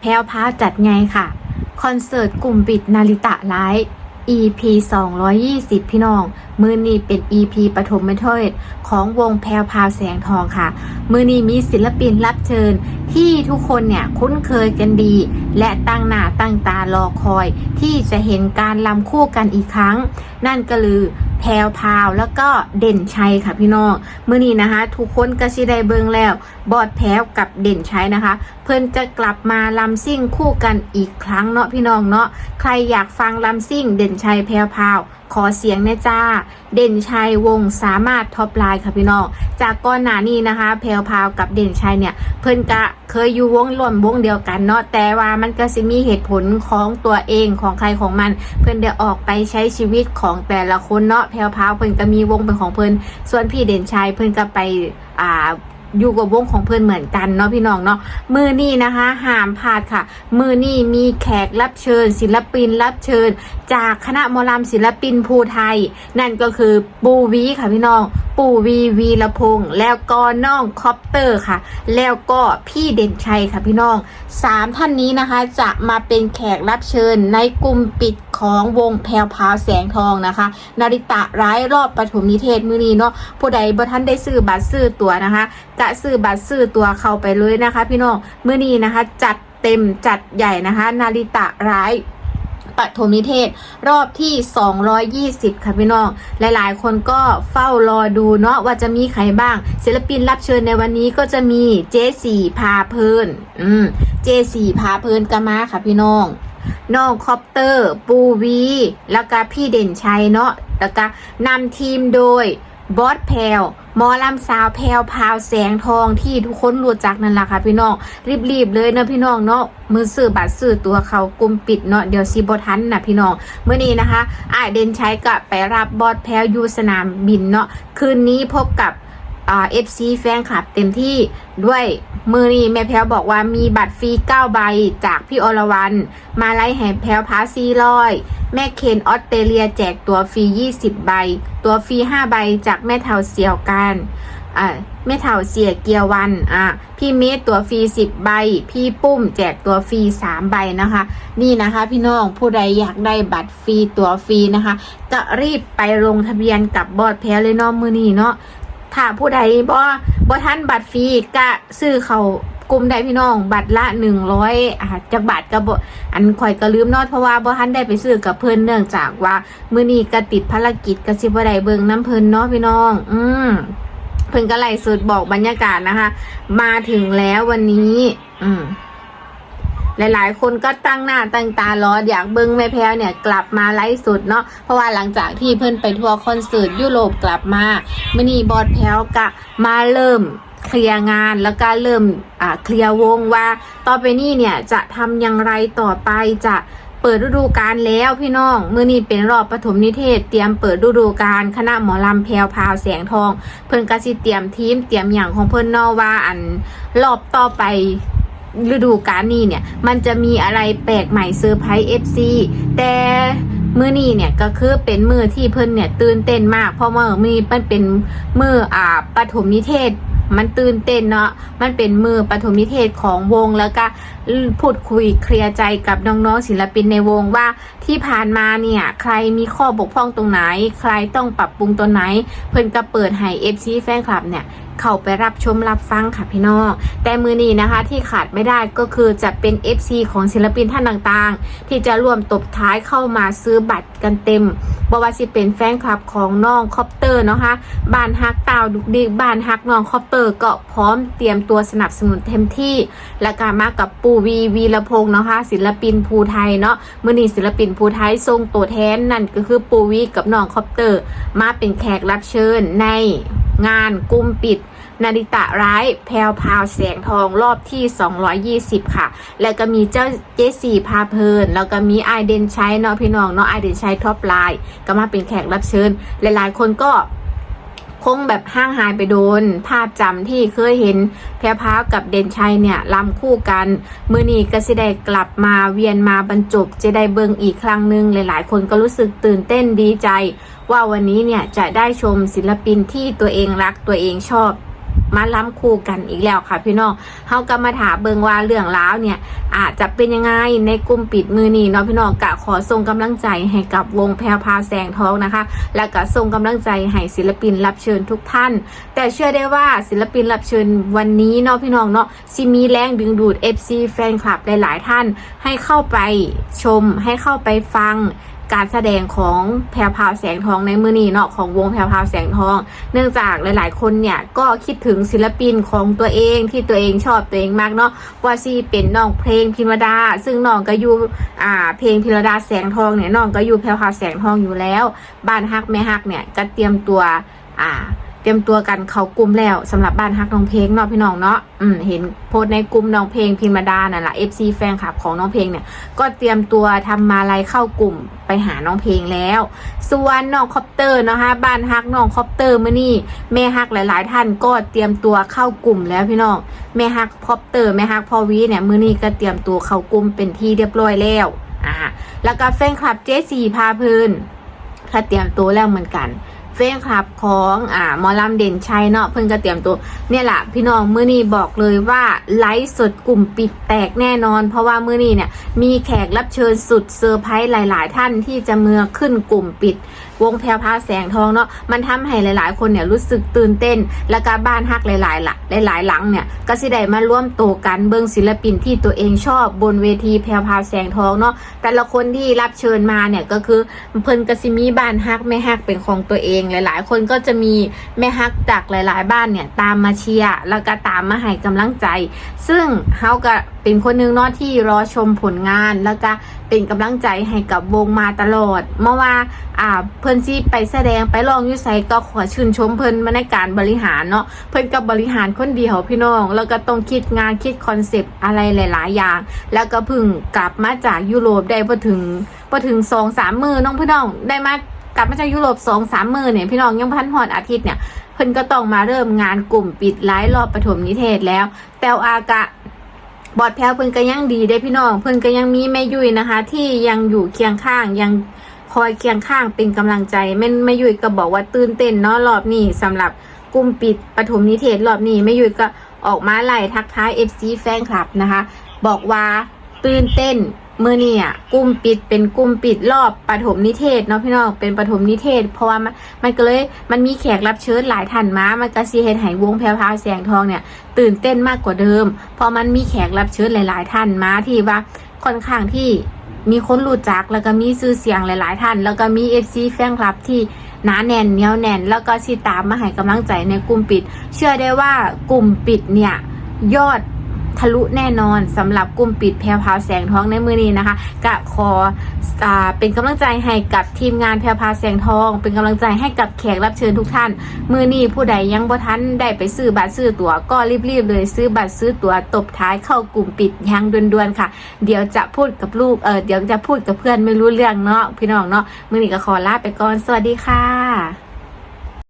แพรวพาวจัดไงค่ะ คอนเสิร์ตกลุ่มปิดนาริตะไลฟ์ EP 220 พี่น้อง มือนี้เป็น EP ปฐมเทศของวงแพรวพาวแสงทองค่ะ มือนี้มีศิลปินรับเชิญ ที่ทุกคนเนี่ยคุ้นเคยกันดี และตั้งหน้าตั้งตารอคอย ที่จะเห็นการลำคู่กันอีกครั้ง นั่นก็คือแพรวพาวแล้วก็เด่นชัยค่ะพี่น้อง มือนี้นะคะ ทุกคนก็สิได้เบิงแล้ว บอดแพรวกับเด่นชัยนะคะ เพื่อนจะกลับมาลำซิ่งคู่กันอีกครั้งเนาะพี่น้องเนาะใครอยากฟังลำซิ่ง เด่นชัยแพรวพราวขอเสียงแน่จ้า เด่นชัยวงสามารถท็อปไลน์ค่ะพี่น้อง จากก่อนหน้านี้นะคะ แพรวพราวกับเด่นชัยเนี่ย เพิ่อนกะเคยอยู่วงรวมวงเดียวกันเนาะ แต่ว่ามันก็สิมีเหตุผลของตัวเองของใครของมัน เพิ่อนได้ออกไปใช้ชีวิตของแต่ละคนเนาะ แพรวพราวเพิ่อนก็มีวงเป็นของเพิ่อน ส่วนพี่เด่นชัยเพิ่อนก็ไปอ่า อยู่กับวงของเพื่อนเหมือนกันเนาะพี่น้องเนาะมือนี่นะคะห้ามพลาดค่ะ มือนี่มีแขกรับเชิญ ศิลปินรับเชิญ จากคณะมอลำศิลปินภูไทย นั่นก็คือปูวีค่ะพี่น้องปูวีวีละพงษ์แล้วก็น้องคอปเตอร์ค่ะ แล้วก็พี่เด่นชัยค่ะพี่น้องสามท่านนี้นะคะ จะมาเป็นแขกรับเชิญในกลุ่มปิด ของวงแพรวพาวแสงทองนะคะ นาริตะร้ายรอบปฐมนิเทศมือนี้เนาะผู้ใดบ่ท่านได้ซื้อบัตรซื้อตั๋วนะคะกะซื้อบัตรซื้อตั๋วเข้าไปเลยนะคะ พี่น้องมือนี้นะคะ จัดเต็มจัดใหญ่นะคะ นาริตะร้ายปฐมนิเทศรอบที่ 220 ค่ะพี่น้อง หลายๆ คนก็เฝ้ารอดูเนาะว่าจะมีใครบ้าง ศิลปินรับเชิญในวันนี้ก็จะมีเจสี่พาเพลิน อืม เจสี่พาเพลินก็มาค่ะพี่น้อง น้องคอปเตอร์ ปูวี แล้วก็พี่เด่นชัยเนาะแล้วก็นำทีมโดยบอสแพลวหมอลำสาวแพลวพาวแสงทองที่ทุกคนรู้จักนั่นแหละค่ะพี่น้อง รีบๆเลยนะพี่น้องเนาะมือซื้อบัตรซื้อตัวเขากลุ่มปิดเนาะเดี๋ยวซีบทันนะพี่น้องเมื่อนี้นะคะอ้าเด่นชัยก็ไปรับบอสแพลวอยู่สนามบินเนาะคืนนี้พบกับ เอฟซีแฟนคลับเต็มที่ด้วยมือนี้แม่แพลวบอกว่ามีบัตรฟรี9ใบจากพี่อรวรรณมาไล่แห่แพลวพาซีร้อย แม่เคนออสเตรเลียแจกตัวฟรี20ใบ ตัวฟรี5ใบจากแม่เทาเสี่ยวกันอ่าแม่เทาเสียเกียววันอ่าพี่เมธตัวฟรี10ใบ พี่ปุ้มแจกตัวฟรี3ใบนะคะ นี่นะคะพี่น้องผู้ใดอยากได้บัตรฟรีตัวฟรีนะคะก็รีบไปลงทะเบียนกับบอดแพลวเลยเนาะมือนี้เนาะ ถ้าผู้ใดบ่บ่ท่านบัตรฟรีก็ซื้อเขากลุ่มได้พี่น้อง บัตรละหนึ่งร้อยจากบาทก็บ่อันข่อยก็ลืมเนอดเพราะว่าบ่ท่านได้ไปซื้อกับเพิ่นเนื่องจากว่ามื้อนี้ก็ติดภารกิจก็สิบ่ได้เบิ่งน้ำเพิ่นเนาะพี่น้อง อืมเพิ่นก็ไล่สุดบอกบรรยากาศนะคะ มาถึงแล้ววันนี้ อืม หลายๆ คนก็ตั้งหน้าตั้งตารออยากเบิ้งแม่แพ้วเนี่ยกลับมาไลฟ์สดเนาะเพราะว่าหลังจากที่เพิ่อนไปทัวร์คอนเสิร์ตยุโรปกลับมามื่อนี้บอดแพ้วก็มาเริ่มเคลียร์งานแล้วก็เริ่มอ่าเคลียร์วงว่า ต่อไปนี้เนี่ยจะทำอย่างไรต่อไปจะเปิดฤดูกาลแล้วพี่น้องมื่อนี้เป็นรอบปฐมนิเทศ เตรียมเปิดฤดูกาลคณะหมอลำแพรวพาวแสงทอง เพิ่นก็สิเตรียมทีมเตรียมอย่างของเพิ่นนอว่าอันรอบต่อไป ฤดูกาลนี้เนี่ย มันจะมีอะไรแปลกใหม่เซอร์ไพรส์เอฟซีแต่มือนี้เนี่ยก็คือเป็นมือที่เพิ่นเนี่ยตื่นเต้นมากเพราะว่ามือนี้มันเป็นมืออ่าปฐมนิเทศ มันตื่นเต้นเนาะมันเป็นมือปฐมนิเทศของวงแล้วก็พูดคุยเคลียร์ใจกับน้องๆศิลปินในวงว่าที่ผ่านมาเนี่ยใครมีข้อบกพร่องตรงไหน ใครต้องปรับปรุงตัวไหน เพิ่นก็เปิดให้เอฟซีแฟนคลับเนี่ย เข้าไปรับชมรับฟังค่ะพี่น้องแต่มือนี้นะคะที่ขาดไม่ได้ก็คือจะเป็น FC ของศิลปินท่านต่างๆ ที่จะร่วมตบท้ายเข้ามาซื้อบัตรกันเต็มบว่าสิเป็นแฟนคลับของน้องคอปเตอร์เนาะคะบ้านฮักตาวดุกดิกบ้านฮักน้องคอปเตอร์ก็พร้อมเตรียมตัวสนับสนุนเต็มที่ และการมากับปูวีวีละพงษ์เนาะคะ ศิลปินภูไทยเนาะมือนี้ศิลปินภูไทยทรงตัวแทนนั่นก็คือปูวีกับน้องคอปเตอร์ มาเป็นแขกรับเชิญในงานกลุ่มปิด นาริตะร้ายแพรวพาวแสงทองรอบที่ 220 ค่ะ แล้วก็มีเจ้าเจสี่พาเพลิน แล้วก็มีไอเดนชัยเนาะพี่น้องเนาะไอเดนชัยท็อปไลน์ก็มาเป็นแขกรับเชิญ หลายๆ คนก็คงแบบห้างหายไปโดน ภาพจำที่เคยเห็นแพรวพาวกับเดนชัยเนี่ยลำคู่กัน มือนี้ก็สิได้กลับมาเวียนมาบรรจบจะได้เบิงอีกครั้งหนึ่งหลายๆ คนก็รู้สึกตื่นเต้นดีใจ ว่าวันนี้เนี่ยจะได้ชมศิลปินที่ตัวเองรักตัวเองชอบ มาล้ำคู่กันอีกแล้วค่ะพี่น้องเฮาก็มาถามเบิงว่าเรื่องราวเนี่ย อาจจะเป็นยังไงในกลุ่มปิดมือนี้เนาะพี่น้องกะขอส่งกำลังใจให้กับวงแพรวพาแสงทองนะคะ แล้วก็ส่งกำลังใจให้ศิลปินรับเชิญทุกท่าน แต่เชื่อได้ว่าศิลปินรับเชิญวันนี้เนาะพี่น้องเนาะซิมีแรงดึงดูด FC แฟนคลับหลาย ๆ ท่านให้เข้าไปชมให้เข้าไปฟัง การแสดงของแพรวพาวแสงทองในมือนี้เนาะของวงแพรวพาวแสงทอง เนื่องจากหลาย ๆ คนเนี่ยก็คิดถึงศิลปินของตัวเองที่ตัวเองชอบตัวเองมากเนาะว่าซีเป็นน้องเพลงพิมดา ซึ่งน้องก็อยู่อ่าเพลงพิมดาแสงทองเนี่ยน้องก็อยู่แพรวพาวแสงทองอยู่แล้ว บ้านฮักแม่ฮักเนี่ยก็เตรียมตัวอ่า รียมตัวกันเขากลุ่มแล้วสำหรับบ้านฮักน้องเพลงเนาะพี่น้องเนาะอืมเห็นโพสในกลุ่มน้องเพลงพิมรดานั่นแหละ FC แฟนคลับของน้องเพลงเนี่ย ก็เตรียมตัวทำมาลัยเข้ากลุ่มไปหาน้องเพลงแล้ว ส่วนน้องคอปเตอร์นะคะบ้านฮักน้องคอปเตอร์มื่อนี่แม่ฮักหลาย ๆ ท่านก็เตรียมตัวเข้ากลุ่มแล้วพี่น้องแม่ฮักคอปเตอร์แม่ฮักพอวีเนี่ยมื่อนี่ก็เตรียมตัวเข้ากลุ่มเป็นที่เรียบร้อยแล้วอ่าแล้วก็แฟนคลับเจสี่พาพืนก็เตรียมตัวแล้วเหมือนกัน แฟนคลับของอ่าหมอลำเด่นชัยเนาะเพิ่นก็เตรียมตัวเนี่ยแหละพี่น้องมื้อนี้บอกเลยว่าไลฟ์สดกลุ่มปิดแตกแน่นอน เพราะว่ามื้อนี้เนี่ยมีแขกรับเชิญสุดเซอร์ไพรส์หลาย ๆ ท่านที่จะเมือขึ้นกลุ่มปิด วงแพรวพาแสงทองเนาะมันทำให้หลายๆ คนเนี่ยรู้สึกตื่นเต้น และการบ้านฮักหลายๆละหลายๆหลังเนี่ยก็สิได้มาร่วมโตกันเบิ่งศิลปินที่ตัวเองชอบบนเวทีแพรวพาแสงทองเนาะแต่ละคนที่รับเชิญมาเนี่ยก็คือเพิ่นกสิมีบ้านฮักแม่ฮักเป็นของตัวเอง หลายๆ คนก็จะมีแม่ฮักจากหลาย ๆ บ้านเนี่ยตามมาเชียร์แล้วก็ตามมาให้กำลังใจ ซึ่งเฮาก็เป็นคนหนึงเนาะที่รอชมผลงานแล้วก็ เป็นกำลังใจให้กับวงมาตลอดเมื่อว่าอ่าเพิ่นสิไปแสดงไปลองอยุไสก็ขอชื่นชมเพิ่นมาในการบริหารเนาะเพิ่นก็บบริหารคนเดียวพี่น้อง แล้วก็ต้องคิดงานคิดคอนเซปต์อะไรหลาย ๆ อย่าง แล้วก็พิ่งกลับมาจากยุโรปได้พอถึงพอถึงสองสามมือน้องพี่น้องได้มากลับมาจากยุโรปสองสามมือเนี่ยพี่น้องยังพันหอดอาทิตย์เนี่ยเพิ่นก็ต้องมาเริ่มงานกลุ่มปิดไลฟ์รอบปฐมนิเทศแล้ว แต่อากะ บอดแพลวเพิ่นก็ยังดีได้พี่น้อง เพิ่นก็ยังมีแม่ยุ้ยนะคะ ที่ยังอยู่เคียงข้างยังคอยเคียงข้างเป็นกำลังใจแม่แม่ยุ้ยก็บอกว่าตื่นเต้นเนาะรอบนี้สำหรับกลุ่มปิดปฐมนิเทศรอบนี้แม่ยุ้ยก็ออกมาไล่ทักทายเอฟซีแฟนคลับนะคะ บอกว่าตื่นเต้น เมื่อนี่อะกลุ่มปิดเป็นกลุ่มปิดรอบปฐมนิเทศเนาะพี่น้องเป็นปฐมนิเทศ เพราะว่ามันมันก็เลยมันมีแขกรับเชิญหลายท่านมามันก็ซีเฮ็ดให้วงแพรวแสงทองเนี่ย ตื่นเต้นมากกว่าเดิม เพราะมันมีแขกรับเชิญหลาย ๆ ท่านมาที่ว่าค่อนข้างที่มีคนรู้จักแล้วก็มีชื่อเสียงหลาย ๆ ท่าน แล้วก็มี FC แฟนคลับที่หนาแน่นเนียวแน่น แล้วก็สิตามมาให้กำลังใจในกลุ่มปิด เชื่อได้ว่ากลุ่มปิดเนี่ยยอด ทะลุแน่นอนสำหรับกลุ่มปิดแพรวพาวแสงทองในมือนี้นะคะกะขออเป็นกำลังใจให้กับทีมงานแพรวพาวแสงทอง เป็นกำลังใจให้กับแขกรับเชิญทุกท่าน มือนี้ผู้ใดยังบ่ทันได้ไปซื้อบัตรซื้อตั๋วก็รีบๆเลยซื้อบัตรซื้อตั๋วตบท้ายเข้ากลุ่มปิดยังด่วนๆค่ะ เดี๋ยวจะพูดกับลูกเออเดี๋ยวจะพูดกับเพื่อนไม่รู้เรื่องเนาะพี่น้องเนาะมือนี้ก็ขอลาไปก่อนสวัสดีค่ะ